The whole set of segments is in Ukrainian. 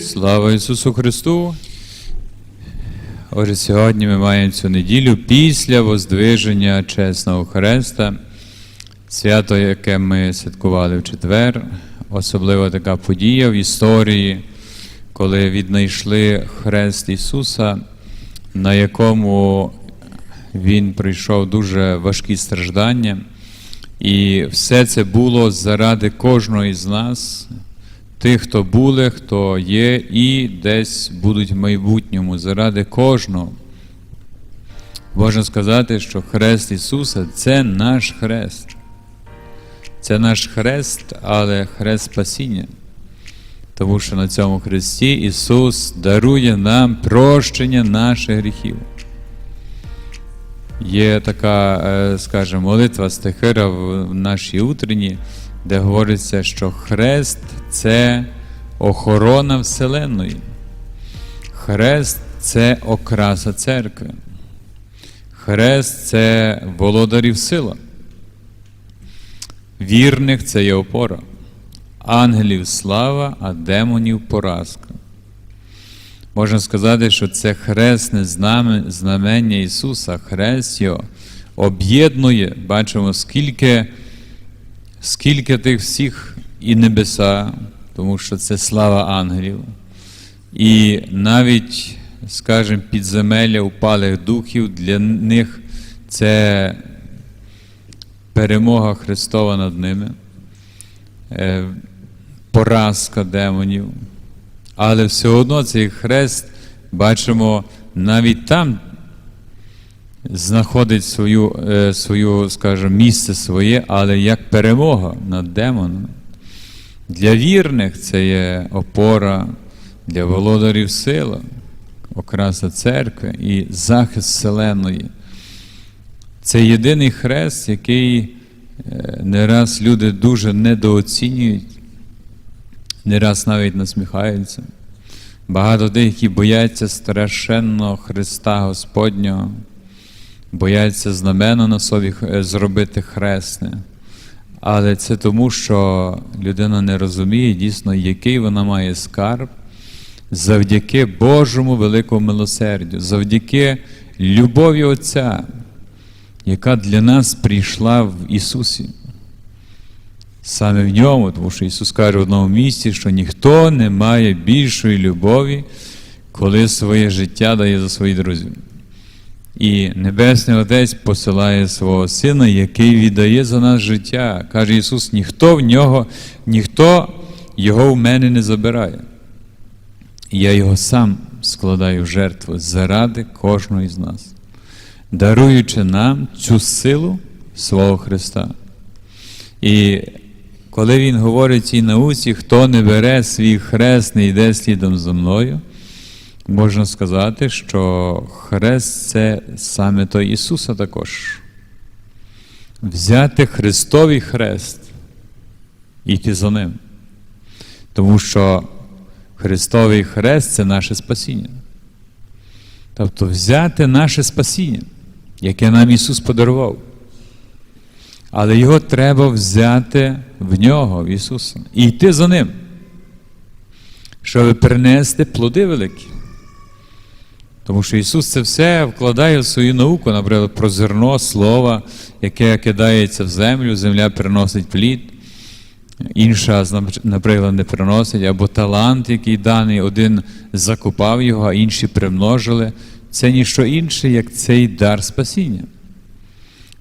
Слава Ісусу Христу! Отже, сьогодні ми маємо цю неділю після Воздвиження Чесного Хреста, свято, яке ми святкували в четвер, особливо така подія в історії, коли віднайшли хрест Ісуса, на якому Він пройшов дуже важкі страждання. І все це було заради кожного із нас, тих, хто були, хто є, і десь будуть в майбутньому, заради кожного. Можна сказати, що хрест Ісуса це наш хрест. Це наш хрест, але хрест спасіння. Тому що на цьому хресті Ісус дарує нам прощення наших гріхів. Є така, е, скажімо, молитва стихира в нашій утренні, де говориться, що хрест це охорона Вселенної. Хрест це окраса церкви. Хрест це володарів сила. Вірних це є опора. Ангелів слава, а демонів поразка. Можна сказати, що це хресне знамення Ісуса, хрест його об'єднує, бачимо, скільки, скільки тих всіх і небеса, тому що це слава ангелів, і навіть, скажімо, підземелля упалих духів для них це перемога Христова над ними, е, поразка демонів. Але все одно цей хрест, бачимо, навіть там знаходить свою, е, свою, скажімо, місце своє, але як перемога над демоном. Для вірних це є опора, для володарів сила, окраса церкви і захист Вселеної. Це єдиний хрест, який е, не раз люди дуже недооцінюють не раз навіть насміхаються. Багато тих, які бояться страшенного Христа Господнього, бояться знамено на собі е, зробити хресне. Але це тому, що людина не розуміє дійсно, який вона має скарб завдяки Божому великому милосердю, завдяки любові Отця, яка для нас прийшла в Ісусі. Саме в ньому, тому що Ісус каже в одному місці, що ніхто не має більшої любові, коли своє життя дає за своїх друзів. І Небесний Отець посилає свого Сина, який віддає за нас життя. Каже Ісус, ніхто в нього, ніхто його в мене не забирає. Я його сам складаю в жертву заради кожного із нас, даруючи нам цю силу свого Христа. І коли він говорить цій науці, хто не бере свій хрест, не йде слідом за мною, можна сказати, що хрест це саме той Ісуса також. Взяти Христовий хрест і йти за ним. Тому що Христовий хрест це наше спасіння. Тобто взяти наше спасіння, яке нам Ісус подарував. Але його треба взяти в нього, в Ісуса, і йти за ним, щоб принести плоди великі. Тому що Ісус це все вкладає в свою науку, наприклад, про зерно слова, яке кидається в землю, земля приносить плід, інша, наприклад, не приносить, або талант, який даний, один закупав його, а інші примножили. Це ніщо інше, як цей дар спасіння.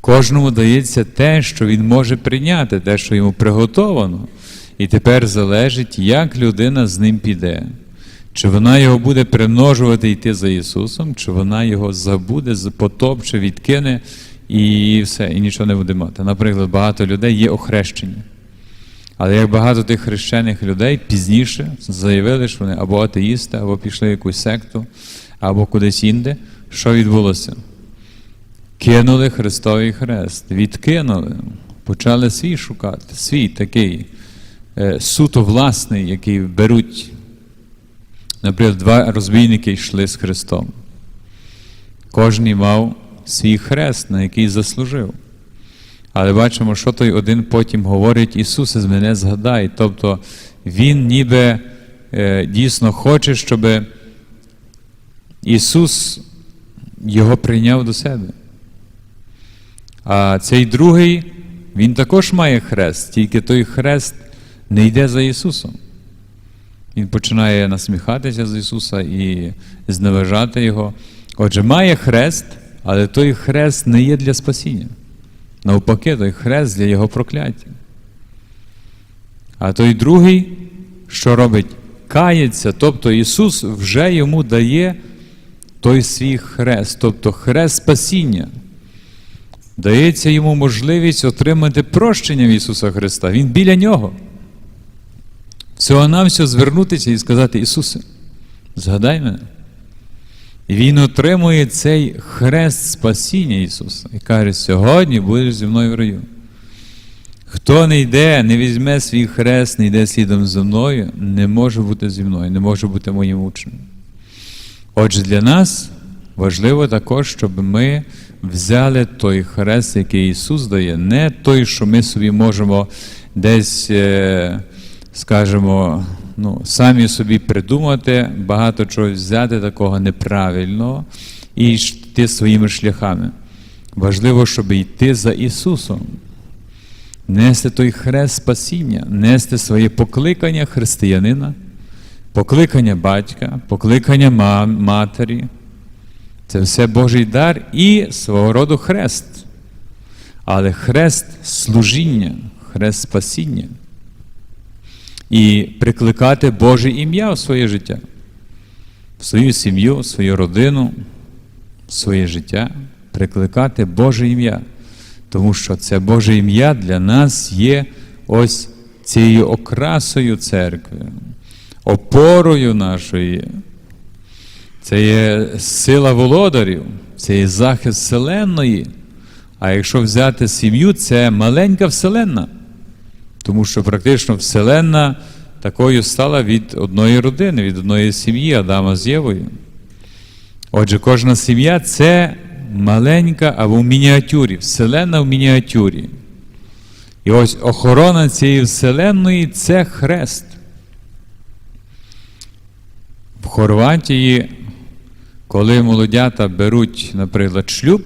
Кожному дається те, що він може прийняти, те, що йому приготовано. І тепер залежить, як людина з ним піде. Чи вона його буде примножувати йти за Ісусом, чи вона його забуде, потопче, відкине і все, і нічого не буде мати. Наприклад, багато людей є охрещені. Але як багато тих хрещених людей пізніше заявили, що вони або атеїсти, або пішли в якусь секту, або кудись інде, що відбулося? Кинули Христовий хрест, відкинули, почали свій шукати, свій такий е, суто власний, який беруть. Наприклад, два розбійники йшли з Христом. Кожний мав свій хрест, на який заслужив. Але бачимо, що той один потім говорить, Ісусе, з мене згадай. Тобто Він ніби е, дійсно хоче, щоб Ісус його прийняв до себе. А цей другий, він також має хрест, тільки той хрест не йде за Ісусом. Він починає насміхатися з Ісуса і зневажати Його. Отже, має хрест, але той хрест не є для спасіння. Навпаки, той хрест для Його прокляття. А той другий, що робить? Кається, тобто Ісус вже йому дає той свій хрест, тобто хрест спасіння. Дається йому можливість отримати прощення в Ісуса Христа. Він біля нього. Всього навсього звернутися і сказати, Ісусе, згадай мене. І Він отримує цей хрест спасіння Ісуса і каже, сьогодні будеш зі мною в раю. Хто не йде, не візьме свій хрест, не йде слідом за мною, не може бути зі мною, не може бути моїм учнем. Отже, для нас важливо також, щоб ми взяли той хрест, який Ісус дає, не той, що ми собі можемо десь, е, скажімо, ну, самі собі придумати, багато чого взяти такого неправильного і йти своїми шляхами. Важливо, щоб йти за Ісусом. Нести той хрест спасіння, нести своє покликання християнина, покликання батька, покликання матері. Це все Божий дар і свого роду хрест. Але хрест служіння, хрест спасіння. І прикликати Боже ім'я в своє життя, в свою сім'ю, в свою родину, в своє життя, прикликати Боже ім'я. Тому що це Боже ім'я для нас є ось цією окрасою церкви, опорою нашої. Це є сила володарів, це є захист вселенної. А якщо взяти сім'ю, це маленька вселенна. Тому що практично вселенна такою стала від одної родини, від одної сім'ї Адама з Євою. Отже, кожна сім'я це маленька або в мініатюрі, вселенна в мініатюрі. І ось охорона цієї вселенної це хрест. В Хорватії, коли молодята беруть, наприклад, шлюб,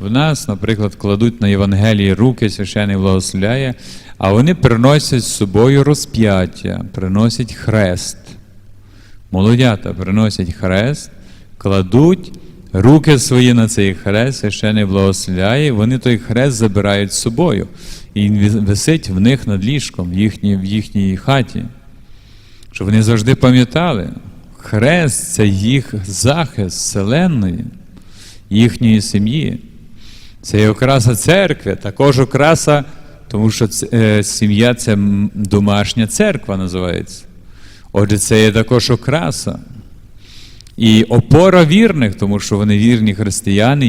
в нас, наприклад, кладуть на Євангелії руки, священий благословляє, а вони приносять з собою розп'яття, приносять хрест. Молодята приносять хрест, кладуть руки свої на цей хрест, священий благословляє, вони той хрест забирають з собою. І він висить в них над ліжком, в їхній, в їхній хаті. Щоб вони завжди пам'ятали, хрест це їх захист вселенної, їхньої сім'ї. Це є окраса церкви, також окраса, тому що е, сім'я це домашня церква називається. Отже, це є також окраса. І опора вірних, тому що вони вірні християни,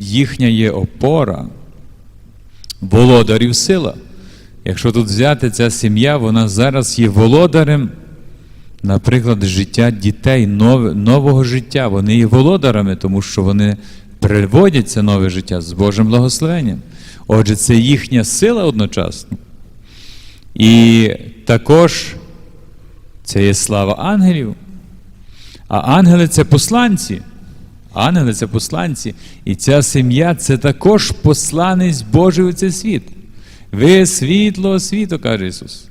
їхня є опора. Володарів сила. Якщо тут взяти ця сім'я, вона зараз є володарем, наприклад, життя дітей, нов- нового життя. Вони є володарами, тому що вони приводять це нове життя з Божим благословенням. Отже, це їхня сила одночасно. І також це є слава ангелів. А ангели це посланці. Ангели це посланці. І ця сім'я це також посланець Божий у цей світ. Ви світло світу, каже Ісус.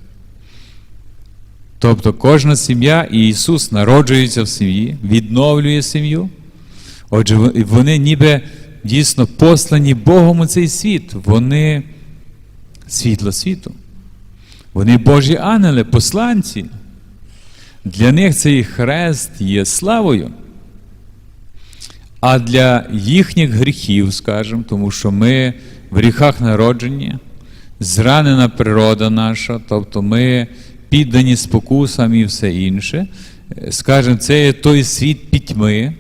Тобто кожна сім'я і Ісус народжується в сім'ї, відновлює сім'ю. Отже, вони ніби дійсно послані Богом у цей світ. Вони світло світу. Вони Божі ангели, посланці. Для них цей хрест є славою. А для їхніх гріхів, скажімо, тому що ми в гріхах народжені, зранена природа наша, тобто ми піддані спокусам і все інше. Скажімо, це є той світ пітьми,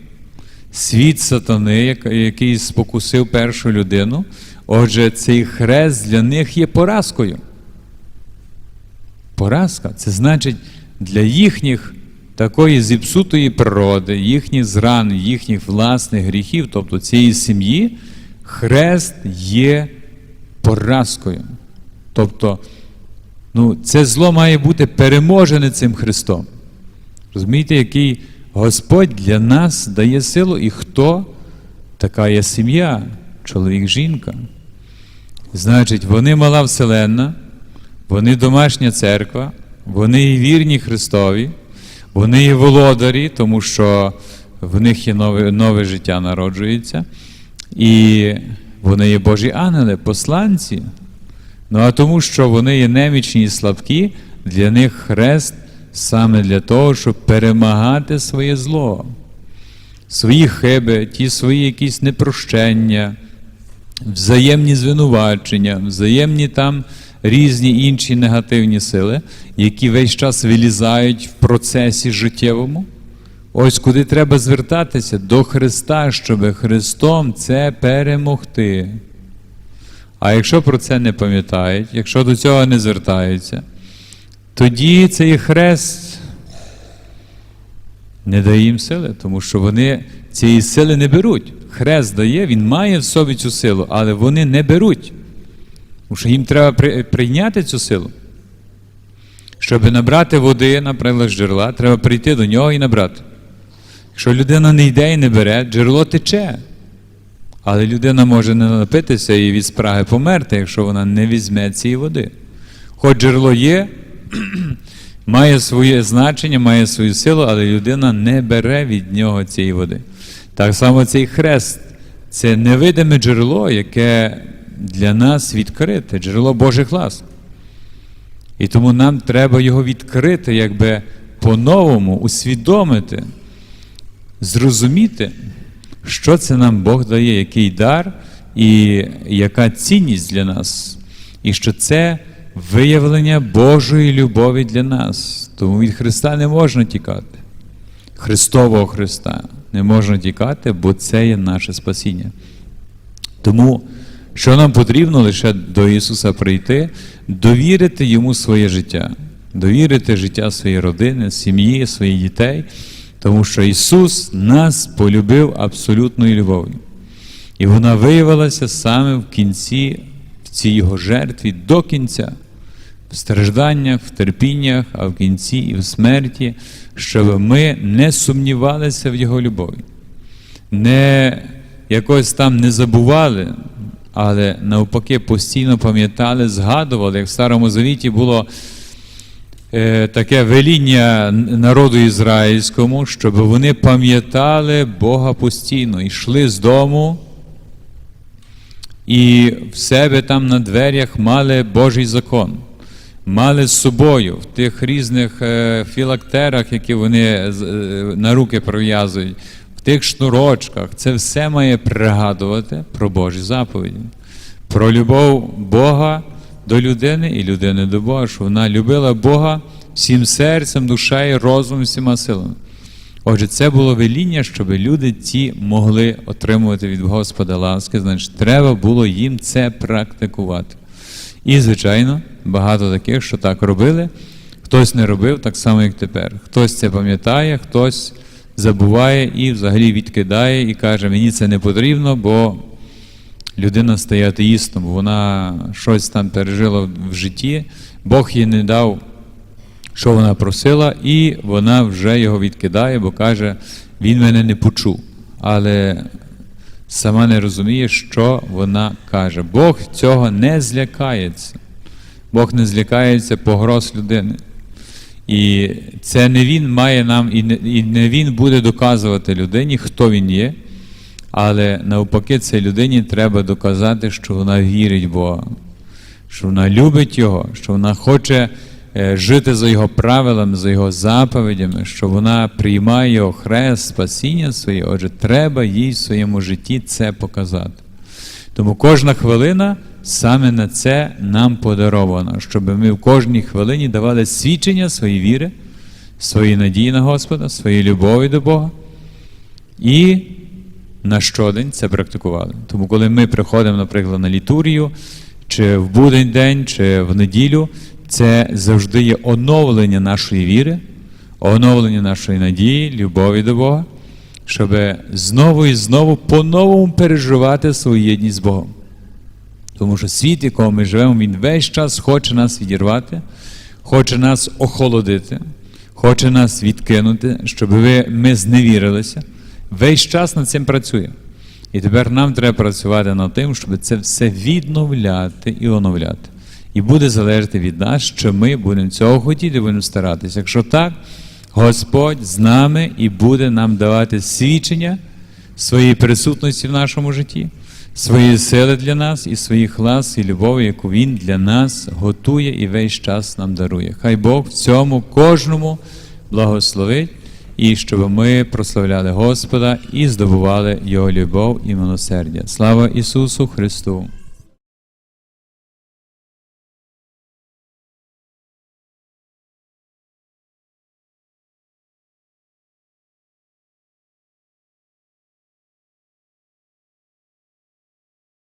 світ сатани, який спокусив першу людину. Отже, цей хрест для них є поразкою. Поразка це значить для їхніх такої зіпсутої природи, їхніх зран, їхніх власних гріхів, тобто цієї сім'ї, хрест є поразкою. Тобто, ну, це зло має бути переможене цим Христом. Розумієте, який Господь для нас дає силу, і хто така є сім'я, чоловік, жінка. Значить, вони мала вселенна, вони домашня церква, вони є вірні Христові, вони є володарі, тому що в них є нове, нове життя народжується. І вони є Божі ангели, посланці. Ну а тому, що вони є немічні і слабкі, для них хрест саме для того, щоб перемагати своє зло, свої хиби, ті свої якісь непрощення, взаємні звинувачення, взаємні там різні інші негативні сили, які весь час вилізають в процесі життєвому. Ось куди треба звертатися до Христа, щоб Христом це перемогти. А якщо про це не пам'ятають, якщо до цього не звертаються, тоді цей хрест не дає їм сили, тому що вони цієї сили не беруть. Хрест дає, він має в собі цю силу, але вони не беруть. Тому що їм треба прийняти цю силу. Щоб набрати води, наприклад, з джерела, треба прийти до нього і набрати. Якщо людина не йде і не бере, джерело тече. Але людина може не напитися і від спраги померти, якщо вона не візьме цієї води. Хоч джерело є, має своє значення, має свою силу, але людина не бере від нього цієї води. Так само цей хрест це невидиме джерело, яке для нас відкрите, джерело Божих ласк. І тому нам треба його відкрити, якби по-новому усвідомити, зрозуміти, що це нам Бог дає, який дар і яка цінність для нас. І що це виявлення Божої любові для нас. Тому від Христа не можна тікати. Христового Христа не можна тікати, бо це є наше спасіння. Тому, що нам потрібно лише до Ісуса прийти, довірити Йому своє життя, довірити життя своєї родини, сім'ї, своїх дітей, тому що Ісус нас полюбив абсолютною любов'ю. І вона виявилася саме в кінці, цій Його жертві до кінця, в стражданнях, в терпіннях, а в кінці і в смерті, щоб ми не сумнівалися в Його любові не якось там не забували, але навпаки постійно пам'ятали, згадували, як в Старому Завіті було е, таке веління народу ізраїльському, щоб вони пам'ятали Бога постійно, йшли з дому. І в себе там на дверях мали Божий закон, мали з собою в тих різних е, філактерах, які вони е, на руки пров'язують, в тих шнурочках. Це все має пригадувати про Божі заповіді, про любов Бога до людини і людини до Бога, що вона любила Бога всім серцем, душею, розумом, всіма силами. Отже, це було веління, щоб люди ті могли отримувати від Господа ласки, значить, треба було їм це практикувати. І, звичайно, багато таких, що так робили, хтось не робив так само, як тепер. Хтось це пам'ятає, хтось забуває і взагалі відкидає і каже, мені це не потрібно, бо людина стає атеїстом, вона щось там пережила в житті, Бог їй не дав що вона просила, і вона вже його відкидає, бо каже, він мене не почув. Але сама не розуміє, що вона каже. Бог цього не злякається. Бог не злякається погроз людини. І це не він має нам, і не, він буде доказувати людині, хто він є. Але навпаки, цій людині треба доказати, що вона вірить в Бога, що вона любить Його, що вона хоче жити за Його правилами, за Його заповідями, що вона приймає Його хрест, спасіння своє. Отже, треба їй в своєму житті це показати. Тому кожна хвилина саме на це нам подарована, щоб ми в кожній хвилині давали свідчення своєї віри, своєї надії на Господа, своєї любові до Бога. І на щодень це практикували. Тому, коли ми приходимо, наприклад, на літургію, чи в будень день, чи в неділю, це завжди є оновлення нашої віри, оновлення нашої надії, любові до Бога, щоб знову і знову по-новому переживати свою єдність з Богом. Тому що світ, в якому ми живемо, він весь час хоче нас відірвати, хоче нас охолодити, хоче нас відкинути, щоб ви, ми зневірилися. Весь час над цим працює. І тепер нам треба працювати над тим, щоб це все відновляти і оновляти. І буде залежати від нас, що ми будемо цього хотіти, будемо старатися. Якщо так, Господь з нами і буде нам давати свідчення своєї присутності в нашому житті, свої сили для нас і своїх лас і любові, яку Він для нас готує і весь час нам дарує. Хай Бог в цьому кожному благословить, і щоб ми прославляли Господа і здобували Його любов і милосердя. Слава Ісусу Христу!